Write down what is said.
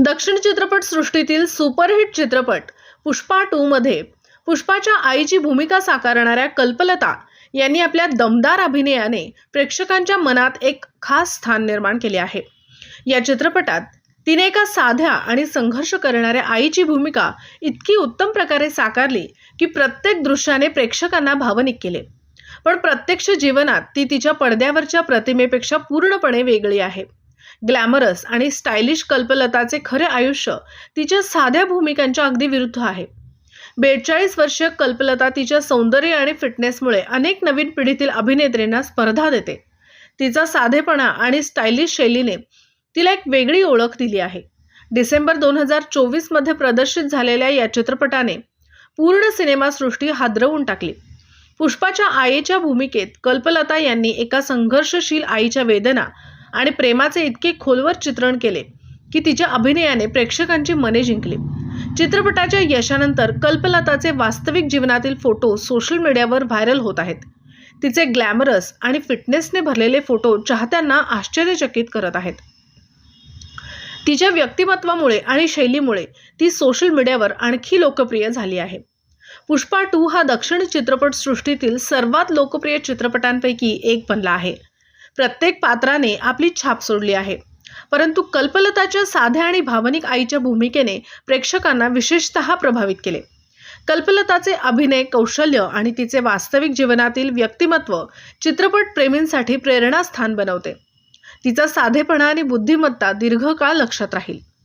दक्षिण चित्रपट सृष्टीतील सुपरहिट चित्रपट पुष्पा टू मध्ये. पुष्पाच्या आईची भूमिका साकारणाऱ्या कल्पलता यांनी आपल्या दमदार अभिनयाने प्रेक्षकांच्या मनात एक खास स्थान निर्माण केले आहे. या चित्रपटात तिने एका साध्या आणि संघर्ष करणाऱ्या आईची भूमिका इतकी उत्तम प्रकारे साकारली की प्रत्येक दृश्याने प्रेक्षकांना भावनिक केले. पण प्रत्यक्ष जीवनात ती तिच्या पडद्यावरच्या प्रतिमेपेक्षा पूर्णपणे वेगळी आहे. ग्लॅमरस आणि स्टायलिश कल्पलताचे खरे आयुष्य तिच्या साध्या भूमिकांच्या अगदी विरुद्ध आहे. बेचाळीस वर्षीय कल्पलता तिच्या सौंदर्य आणि फिटनेसमुळे अनेक नवीन पिढीतील अभिनेत्रींना स्पर्धा देते. तिचा साधेपणा आणि स्टायलिश शैलीने तिला एक वेगळी ओळख दिली आहे. डिसेंबर दोन हजार चोवीसमध्ये प्रदर्शित झालेल्या या चित्रपटाने पूर्ण सिनेमासृष्टी हादरवून टाकली. पुष्पाच्या आईच्या भूमिकेत कल्पलता यांनी एका संघर्षशील आईच्या वेदना आणि प्रेमाचे इतके खोलवर चित्रण केले की तिच्या अभिनयाने प्रेक्षकांची मने जिंकली. चित्रपटाच्या यशानंतर कल्पलताचे वास्तविक जीवनातील फोटो सोशल मीडियावर व्हायरल होत आहेत. तिचे ग्लॅमरस आणि फिटनेसने भरलेले फोटो चाहत्यांना आश्चर्यचकित करत आहेत. तिच्या व्यक्तिमत्वामुळे आणि शैलीमुळे ती सोशल मीडियावर आणखी लोकप्रिय झाली आहे. पुष्पा टू हा दक्षिण चित्रपटसृष्टीतील सर्वात लोकप्रिय चित्रपटांपैकी एक बनला आहे. प्रत्येक पात्राने आपली छाप सोडली आहे. परंतु कल्पलताच्या साध्या आणि भावनिक आईच्या भूमिकेने प्रेक्षकांना विशेषतः प्रभावित केले. कल्पलताचे अभिनय कौशल्य आणि तिचे वास्तविक जीवनातील व्यक्तिमत्व चित्रपट प्रेमींसाठी प्रेरणास्थान बनवते. तिचा साधेपणा आणि बुद्धिमत्ता दीर्घकाळ लक्षात राहील.